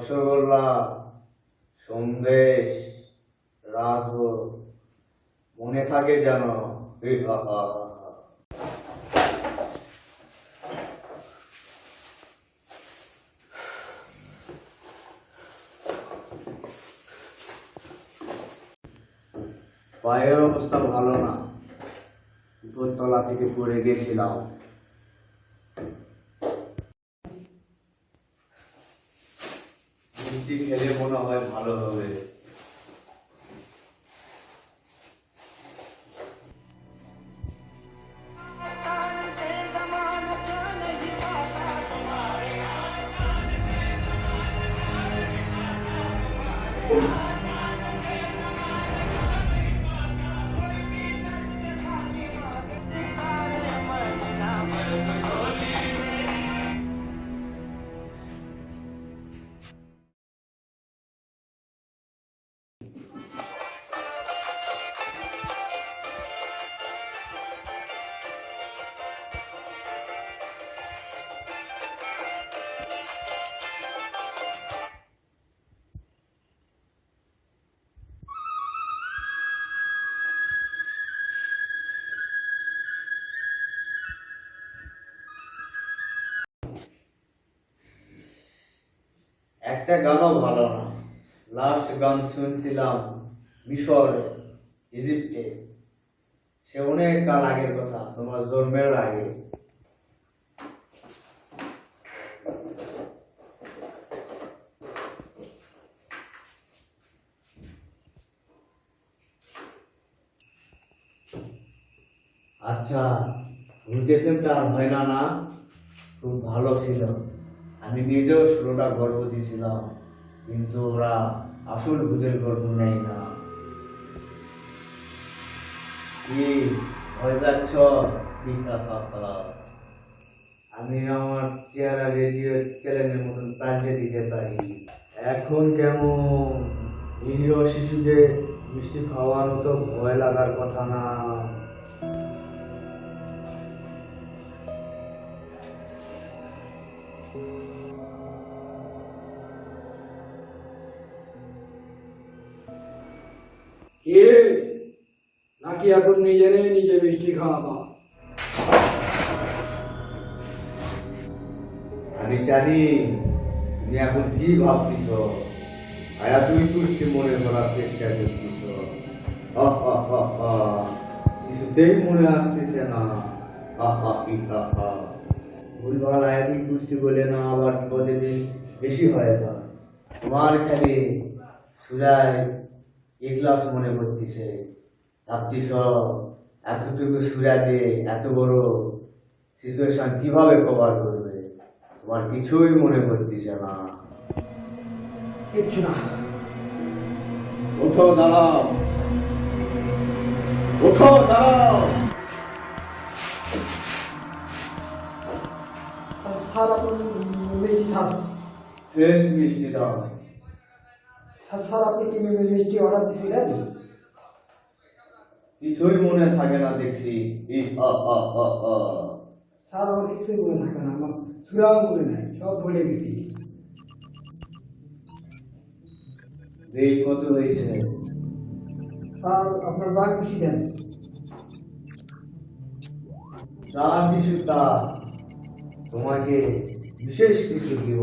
রসগোল্লা সন্দেশ রাজভোগ মনে থাকে যেন। পায়ের অবস্থা ভালো না উপরতলা থেকে পড়ে গেছিলাম মিষ্টি খেলে মনে হয় ভালো হবে একটা গানও ভালো না। লাস্ট গান শুনছিলাম মিশরে, ইজিপ্টে। সে অনেক কাল আগের কথা, তোমার জন্মের আগে। আচ্ছা ভূতে ফিল্মটা আর হয় না না? খুব ভালো ছিল। আমি নিজেও ষোলোটা গর্ব দিয়েছিলাম, কিন্তু ওরা আসল ভূতের গর্ব নেয় না। ভয় পাচ্ছ। আমি আমার চেহারা রেডিও চ্যানেলের মতন পাল্টে দিতে পারি। এখন কেমন? নিরীহ শিশুদের মিষ্টি খাওয়ানো তো ভয় লাগার কথা না। কে? নাকি এখন নিজেরে নিজে মিষ্টি খাওয়াবা? আমি জানি তুমি এখন কি ভাবছিস আয়া তুমি কুর্সি মনে করার চেষ্টা করছিস। কিছুতেই মনে আসতেছে না। হা হা কি হা হা। ভুলভাল বলে না, আবার বিপদে বেশি হয়ে যায় তোমার খালি সুরায় এক গ্লাস মনে করতেছে। ভাবছিস এতটুকু সুরাতে এত বড় সিচুয়েশন কীভাবে কভার করবে? তোমার কিছুই মনে করতেছে না। কিচ্ছু না। ওঠো, দাঁড়াও। ওঠো, দাঁড়াও। স্যার আপনি মিষ্টি স্যার? ফ্রেশ মিষ্টি দাও স্যার আপনি কি মিষ্টি অর্ডার দিছিলেন? কিছুই মনে থাকে না দেখছি। স্যার আমার কিছুই মনে থাকে না আমার সুরাও মনে নাই সব ভুলে গেছি। এই কত হয়েছে? স্যার আপনার যা খুশি দেন। যা কিছু তা তোমাকে বিশেষ কিছু দিব।